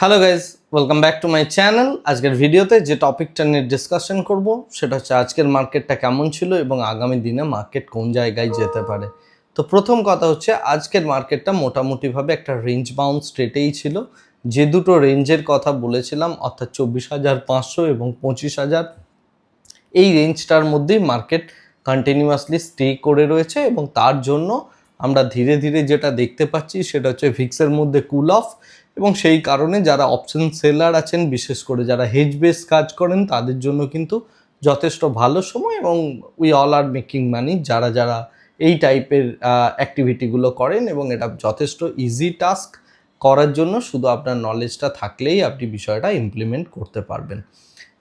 Hello guys welcome back to my channel আজকের ভিডিওতে যে টপিকটা নিয়ে ডিসকাশন করব, সেটা হচ্ছে আজকের মার্কেটটা কেমন ছিল এবং আগামী দিনে মার্কেট কোন জায়গায় যেতে পারে। তো প্রথম কথা হচ্ছে, আজকের মার্কেটটা মোটামুটিভাবে একটা রেঞ্জ বাউন্ড স্টেটেই ছিল। যে দুটো রেঞ্জের কথা বলেছিলাম, অর্থাৎ চব্বিশ হাজার পাঁচশো এবং পঁচিশ হাজার, এই রেঞ্জটার মধ্যেই মার্কেট কন্টিনিউয়াসলি স্টে করে রয়েছে এবং তার জন্য আমরা ধীরে ধীরে যেটা দেখতে পাচ্ছি সেটা হচ্ছে ভিক্সের মধ্যে কুল অফ এবং সেই কারণে যারা অপশন সেলার আছেন, বিশেষ করে যারা হেজ বেস কাজ করেন, তাদের জন্য কিন্তু যথেষ্ট ভালো সময় এবং we all are making money যারা যারা এই টাইপের অ্যাক্টিভিটিগুলো করেন এবং এটা যথেষ্ট ইজি টাস্ক করার জন্য শুধু আপনার নলেজটা থাকলেই আপনি বিষয়টা ইমপ্লিমেন্ট করতে পারবেন।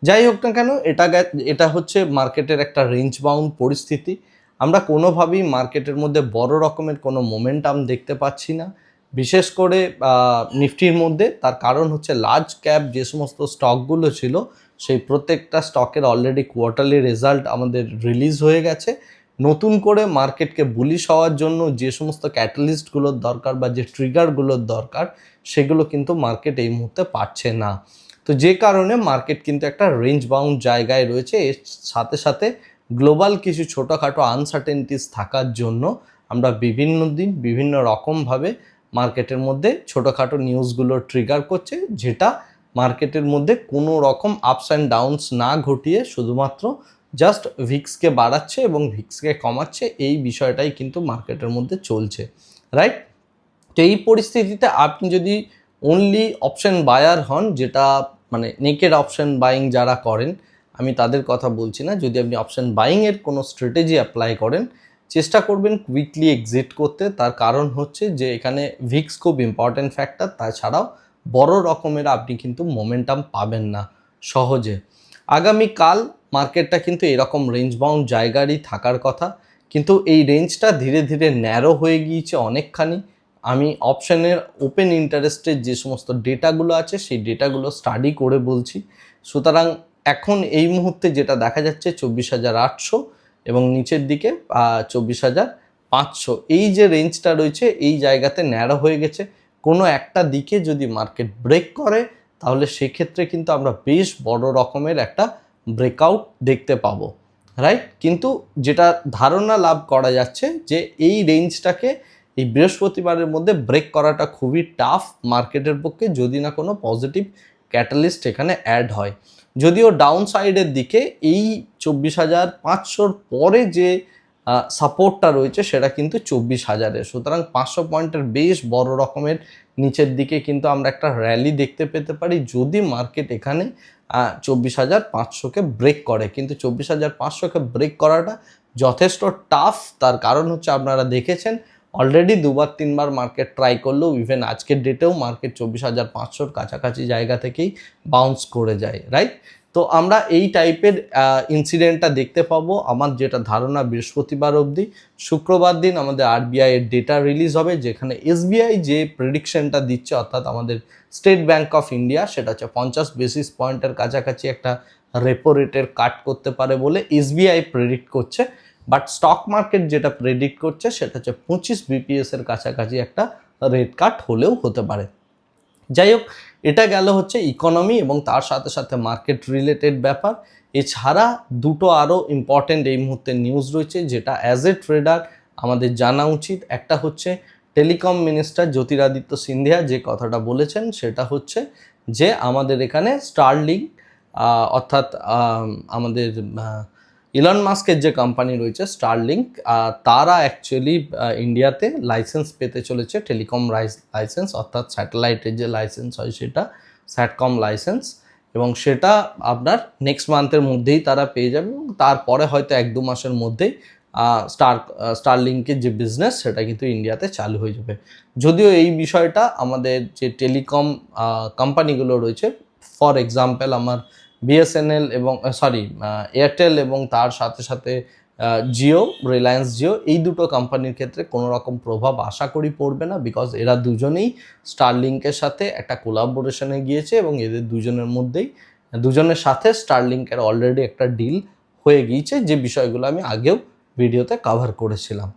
যাই হোক না কেন, এটা এটা হচ্ছে মার্কেটের একটা রেঞ্জ বাউন্ড পরিস্থিতি। আমরা কোনোভাবেই মার্কেটের মধ্যে বড় রকমের কোনো মোমেন্টাম দেখতে পাচ্ছি না। বিশেষ করে নিফটির মধ্যে তার কারণ হচ্ছে লার্জ ক্যাপ যে সমস্ত স্টকগুলো ছিল, সেই প্রত্যেকটা স্টকের অলরেডি কোয়ার্টারলি রেজাল্ট আমাদের রিলিজ হয়ে গেছে। নতুন করে মার্কেটকে বুলিশ হওয়ার জন্য যে সমস্ত ক্যাটালিস্টগুলোর দরকার বা যে ট্রিগারগুলোর দরকার, সেগুলো কিন্তু মার্কেট এই মুহূর্তে পাচ্ছে না। তো যে কারণে মার্কেট কিন্তু একটা রেঞ্জ বাউন্ড জায়গায় রয়েছে। এর সাথে সাথে গ্লোবাল কিছু ছোটোখাটো আনসার্টেনটিস থাকার জন্য আমরা বিভিন্ন দিন বিভিন্ন রকমভাবে মার্কেটের মধ্যে ছোটোখাটো নিউজগুলো ট্রিগার করছে, যেটা মার্কেটের মধ্যে কোনো রকম আপস অ্যান্ড ডাউনস না ঘটিয়ে শুধুমাত্র জাস্ট ভিক্সকে বাড়াচ্ছে এবং ভিক্সকে কমাচ্ছে, এই বিষয়টাই কিন্তু মার্কেটের মধ্যে চলছে রাইট তো এই পরিস্থিতিতে আপনি যদি অনলি অপশন বায়ার হন, যেটা মানে নেকেড অপশন বাইং যারা করেন আমি তাদের কথা বলছি না। যদি আপনি অপশান বাইংয়ের কোনো স্ট্র্যাটেজি অ্যাপ্লাই করেন, চেষ্টা করবেন কুইকলি এক্সিট করতে। তার কারণ হচ্ছে যে, এখানে ভিক্স খুব ইম্পর্ট্যান্ট ফ্যাক্টর তাছাড়াও বড় রকমের আপনি কিন্তু মোমেন্টাম পাবেন না সহজে। আগামীকাল মার্কেটটা কিন্তু এরকম রেঞ্জ বাউন্ড জায়গারই থাকার কথা। কিন্তু এই রেঞ্জটা ধীরে ধীরে ন্যারো হয়ে গিয়েছে অনেকখানি। আমি অপশানের ওপেন ইন্টারেস্টের যে সমস্ত ডেটাগুলো আছে, সেই ডেটাগুলো স্টাডি করে বলছি। সুতরাং এখন এই মুহূর্তে যেটা দেখা যাচ্ছে চব্বিশ হাজার আটশো এবং নিচের দিকে চব্বিশ হাজার পাঁচশো। এই যে রেঞ্জটা রয়েছে, এই জায়গাতে ন্যারো হয়ে গেছে। কোনো একটা দিকে যদি মার্কেট ব্রেক করে, তাহলে সেক্ষেত্রে কিন্তু আমরা বেশ বড় রকমের একটা ব্রেকআউট দেখতে পাবো। রাইট কিন্তু যেটা ধারণা লাভ করা যাচ্ছে যে এই রেঞ্জটাকে এই বৃহস্পতিবারের মধ্যে ব্রেক করাটা খুবই টাফ মার্কেটের পক্ষে, যদি না কোনো পজিটিভ ক্যাটালিস্ট এখানে অ্যাড হয়। যদিও ডাউন সাইডের দিকে এই চব্বিশ হাজার পাঁচশোর পরে যে সাপোর্টটা রয়েছে সেটা কিন্তু চব্বিশ হাজারের। সুতরাং পাঁচশো পয়েন্টের বেশ বড় রকমের নিচের দিকে কিন্তু আমরা একটা র্যালি দেখতে পেতে পারি যদি মার্কেট এখানে চব্বিশ হাজার পাঁচশোকে ব্রেক করে। কিন্তু চব্বিশ হাজার পাঁচশোকে ব্রেক করাটা যথেষ্ট টাফ তার কারণ হচ্ছে আপনারা দেখেছেন অলরেডি দুবার, তিনবার মার্কেট ট্রাই করলেও ইভেন আজকের ডেটেও মার্কেট চব্বিশ হাজার পাঁচশোর কাছাকাছি জায়গা থেকেই বাউন্স করে যায় রাইট তো আমরা এই টাইপের ইনসিডেন্টটা দেখতে পাবো। আমার যেটা ধারণা বৃহস্পতিবার অবধি। শুক্রবার দিন আমাদের আরবিআই এর ডেটা রিলিজ হবে, যেখানে এসবিআই যে প্রেডিকশনটা দিচ্ছে, অর্থাৎ আমাদের স্টেট ব্যাংক অফ ইন্ডিয়া সেটা হচ্ছে পঞ্চাশ বেসিস পয়েন্টের কাছাকাছি একটা রেপো রেটের কাট করতে পারে বলে এসবিআই প্রেডিক্ট করছে। বাট স্টক মার্কেট যেটা প্রেডিক্ট করছে, সেটা হচ্ছে পঁচিশ বিপিএস এর কাছাকাছি একটা রেট কাট হলেও হতে পারে। যাই হোক, এটা গেল হচ্ছে ইকোনমি এবং তার সাথে সাথে মার্কেট রিলেটেড ব্যাপার। এছাড়া দুটো আরও ইম্পর্টেন্ট এই মুহূর্তে নিউজ রয়েছে, যেটা অ্যাজ এ ট্রেডার আমাদের জানা উচিত। একটা হচ্ছে টেলিকম মিনিস্টার জ্যোতিরাদিত্য সিন্ধিয়া যে কথাটা বলেছেন, সেটা হচ্ছে যে আমাদের এখানে স্টারলিং অর্থাৎ আমাদের ইলন মাস্কের যে কোম্পানি রয়েছে স্টারলিংক তারা অ্যাকচুয়ালি ইন্ডিয়াতে লাইসেন্স পেতে চলেছে টেলিকম লাইসেন্স অর্থাৎ স্যাটেলাইটের যে লাইসেন্স হয় সেটা স্যাটকম লাইসেন্স এবং সেটা আপনার নেক্সট মান্থের মধ্যেই তারা পেয়ে যাবে, এবং তারপরে হয়তো এক দু মাসের মধ্যেই স্টার স্টারলিংকের যে বিজনেস সেটা কিন্তু ইন্ডিয়াতে চালু হয়ে যাবে। যদিও এই বিষয়টা আমাদের যে টেলিকম কোম্পানিগুলো রয়েছে ফর এক্সাম্পল আমার বিএসএনএল এবং সরি এয়ারটেল এবং তার সাথে সাথে জিও রিলায়েন্স জিও এই দুটো কোম্পানির ক্ষেত্রে কোনো রকম প্রভাব আশা করি পড়বে না বিকজ এরা দুজনেই স্টারলিংকের সাথে একটা কোলাবোরেশনে গিয়েছে এবং এদের দুজনের মধ্যেই, দুজনের সাথে স্টারলিংকের অলরেডি একটা ডিল হয়ে গিয়েছে যে বিষয়গুলো আমি আগেও ভিডিওতে কভার করেছিলাম।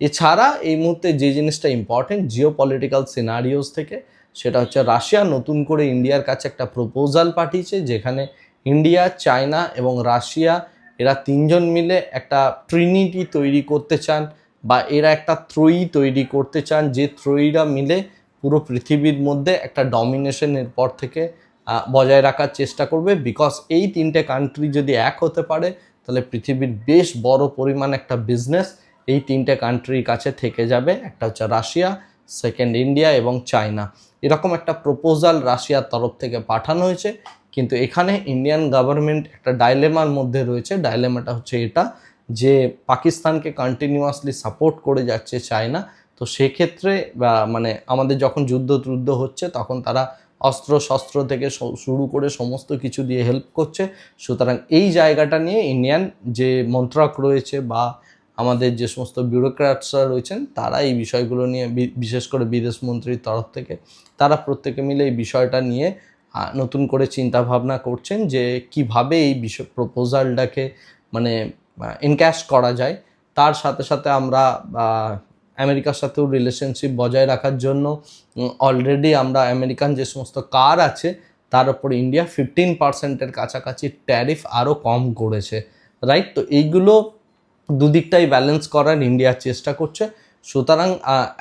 এছাড়া এই মুহূর্তে যে জিনিসটা ইম্পর্টেন্ট জিও পলিটিক্যাল সিনারিওস থেকে, সেটা হচ্ছে রাশিয়া নতুন করে ইন্ডিয়ার কাছে একটা প্রপোজাল পাঠিয়েছে যেখানে ইন্ডিয়া, চায়না এবং রাশিয়া, এরা তিনজন মিলে একটা ট্রিনিটি তৈরি করতে চান বা এরা একটা ত্রয়ী তৈরি করতে চান, যে ত্রয়ীরা মিলে পুরো পৃথিবীর মধ্যে একটা ডমিনেশনের পর থেকে বজায় রাখার চেষ্টা করবে। বিকজ এই তিনটে কান্ট্রি যদি এক হতে পারে, তাহলে পৃথিবীর বেশ বড় পরিমাণ একটা বিজনেস এই তিনটে কান্ট্রির কাছে থেকে যাবে। একটা হচ্ছে রাশিয়া সেকেন্ড ইন্ডিয়া এবং চায়না। এরকম একটা প্রপোজাল রাশিয়ার তরফ থেকে পাঠানো হয়েছে। কিন্তু এখানে ইন্ডিয়ান গভর্নমেন্ট একটা ডাইলেমার মধ্যে রয়েছে। ডাইলেমাটা হচ্ছে এটা যে পাকিস্তানকে কন্টিনিউয়াসলি সাপোর্ট করে যাচ্ছে চায়না তো সেক্ষেত্রে মানে আমাদের যখন যুদ্ধ টুদ্ধ হচ্ছে, তখন তারা অস্ত্র শস্ত্র থেকে শুরু করে সমস্ত কিছু দিয়ে হেল্প করছে। সুতরাং এই জায়গাটা নিয়ে ইন্ডিয়ান যে মন্ত্রক রয়েছে বা আমাদের যে সমস্ত বিউরোক্র্যাটসরা রয়েছেন, তারা এই বিষয়গুলো নিয়ে বিশেষ করে বিদেশ মন্ত্রীর তরফ থেকে, তারা প্রত্যেকে মিলে এই বিষয়টা নিয়ে নতুন করে চিন্তা ভাবনা করছেন যে কীভাবে এই বিষয় প্রপোজালটাকে মানে এনক্যাশ করা যায়। তার সাথে সাথে আমরা আমেরিকার সাথেও রিলেশনশিপ বজায় রাখার জন্য অলরেডি আমরা আমেরিকান যে সমস্ত কার আছে, তার উপর ইন্ডিয়া ফিফটিন পার্সেন্টের কাছাকাছি ট্যারিফ আরও কম করেছে রাইট তো এইগুলো দুদিকটাই ব্যালেন্স করার ইন্ডিয়া চেষ্টা করছে। সুতরাং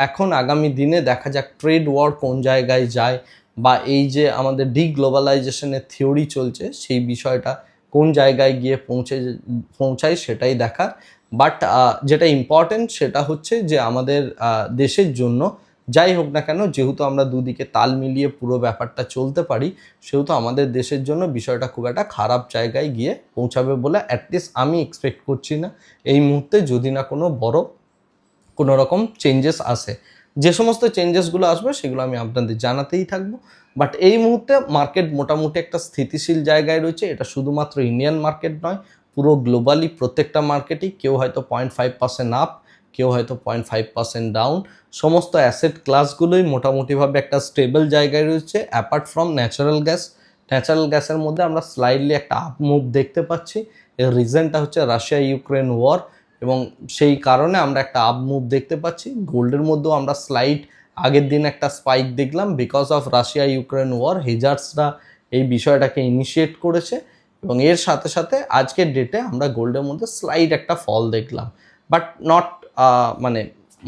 এখন আগামী দিনে দেখা যাক ট্রেড ওয়ার কোন জায়গায় যায় বা এই যে আমাদের ডিগ্লোবালাইজেশনের থিওরি চলছে, সেই বিষয়টা কোন জায়গায় গিয়ে পৌঁছে, পৌঁছায় সেটাই দেখার। বাট যেটা ইম্পর্টেন্ট সেটা হচ্ছে যে আমাদের দেশের জন্য যাই হোক না কেন, যেহেতু আমরা দুদিকে তাল মিলিয়ে পুরো ব্যাপারটা চলতে পারি, সেহেতু আমাদের দেশের জন্য বিষয়টা খুব একটা খারাপ জায়গায় গিয়ে পৌঁছাবে বলে অ্যাটলিস্ট আমি এক্সপেক্ট করছি না। এই মুহূর্তে যদি না কোনো বড় কোনো রকম চেঞ্জেস আসে। যে সমস্ত চেঞ্জেসগুলো আসবে সেগুলো আমি আপনাদের জানাতেই থাকব। বাট এই মুহূর্তে মার্কেট মোটামুটি একটা স্থিতিশীল জায়গায় রয়েছে। এটা শুধুমাত্র ইন্ডিয়ান মার্কেট নয়, পুরো গ্লোবালি প্রত্যেকটা মার্কেটই কেউ হয়তো পয়েন্ট ফাইভ পার্সেন্ট আপ কেউ হয়তো পয়েন্ট ফাইভ পার্সেন্ট ডাউন সমস্ত অ্যাসেট ক্লাসগুলোই মোটামুটিভাবে একটা স্টেবল জায়গায় রয়েছে apart from natural gas natural গ্যাসের মধ্যে আমরা স্লাইডলি একটা আপ মুভ দেখতে পাচ্ছি। এর রিজনটা হচ্ছে রাশিয়া ইউক্রেন ওয়ার এবং সেই কারণে আমরা একটা আপ মুভ দেখতে পাচ্ছি। গোল্ডের মধ্যেও আমরা স্লাইড আগের দিন একটা স্পাইক দেখলাম because of Russia Ukraine war হেজার্সরা এই বিষয়টাকে ইনিশিয়েট করেছে এবং এর সাথে সাথে আজকের ডেটে আমরা গোল্ডের মধ্যে স্লাইড একটা ফল দেখলাম। বাট নট মানে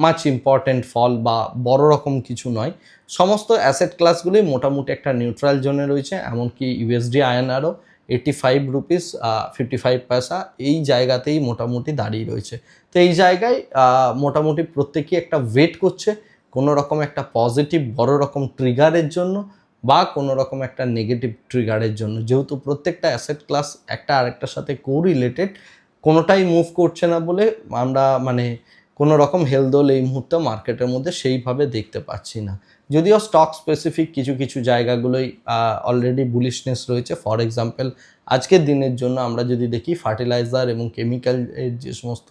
মাচ ইম্পর্টেন্ট ফল বা বড় রকম কিছু নয়। সমস্ত অ্যাসেট ক্লাসগুলোই মোটামুটি একটা নিউট্রাল জোনে রয়েছে, এমনকি USD আয়নারও eighty five rupees fifty five পয়সা এই জায়গাতেই মোটামুটি দাঁড়িয়ে রয়েছে। তো এই জায়গায় মোটামুটি প্রত্যেকেই একটা ওয়েট করছে, কোনো রকম একটা পজিটিভ বড় রকম ট্রিগারের জন্য বা কোনো রকম একটা নেগেটিভ ট্রিগারের জন্য। যেহেতু প্রত্যেকটা অ্যাসেট ক্লাস একটা আরেকটার সাথে কো রিলেটেড কোনোটাই মুভ করছে না বলে আমরা মানে কোনো রকম হেলদোল এই মুহূর্তে মার্কেটের মধ্যে সেইভাবে দেখতে পাচ্ছি না। যদিও স্টক স্পেসিফিক কিছু কিছু জায়গাগুলোই অলরেডি বুলিশনেস রয়েছে। ফর এক্সাম্পল আজকের দিনের জন্য আমরা যদি দেখি ফার্টিলাইজার এবং কেমিক্যাল যে সমস্ত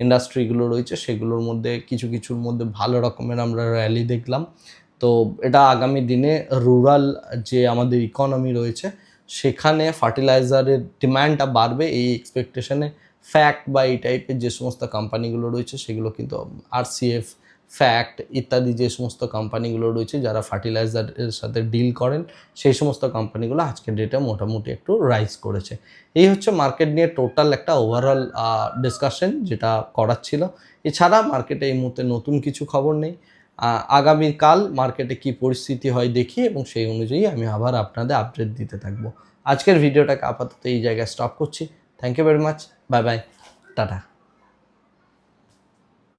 ইন্ডাস্ট্রিগুলো রয়েছে, সেগুলোর মধ্যে, কিছু কিছুর মধ্যে ভালো রকমের আমরা র্যালি দেখলাম। তো এটা আগামী দিনে রুরাল যে আমাদের ইকোনমি রয়েছে, সেখানে ফার্টিলাইজারের ডিমান্ডটা বাড়বে। এই এক্সপেকটেশনে ফ্যাক্ট বা এই টাইপের যে সমস্ত কোম্পানিগুলো রয়েছে, সেগুলো কিন্তু, আরসিএফ ফ্যাক্ট ইত্যাদি যে সমস্ত কোম্পানিগুলো রয়েছে, যারা ফার্টিলাইজারের সাথে ডিল করেন, সেই সমস্ত কোম্পানিগুলো আজকের ডেটে মোটামুটি একটু রাইজ করেছে। এই হচ্ছে মার্কেট নিয়ে টোটাল একটা ওভারঅল ডিসকাশন যেটা করার ছিল। এছাড়া মার্কেটে এই মুহূর্তে নতুন কিছু খবর নেই। আগামীকাল মার্কেটে কি পরিস্থিতি হয় দেখি এবং সেই অনুযায়ী আমি আবার আপনাদের আপডেট দিতে থাকব। আজকের ভিডিওটাকে আপাতত এই জায়গায় স্টপ করছি। Thank you very much bye bye tata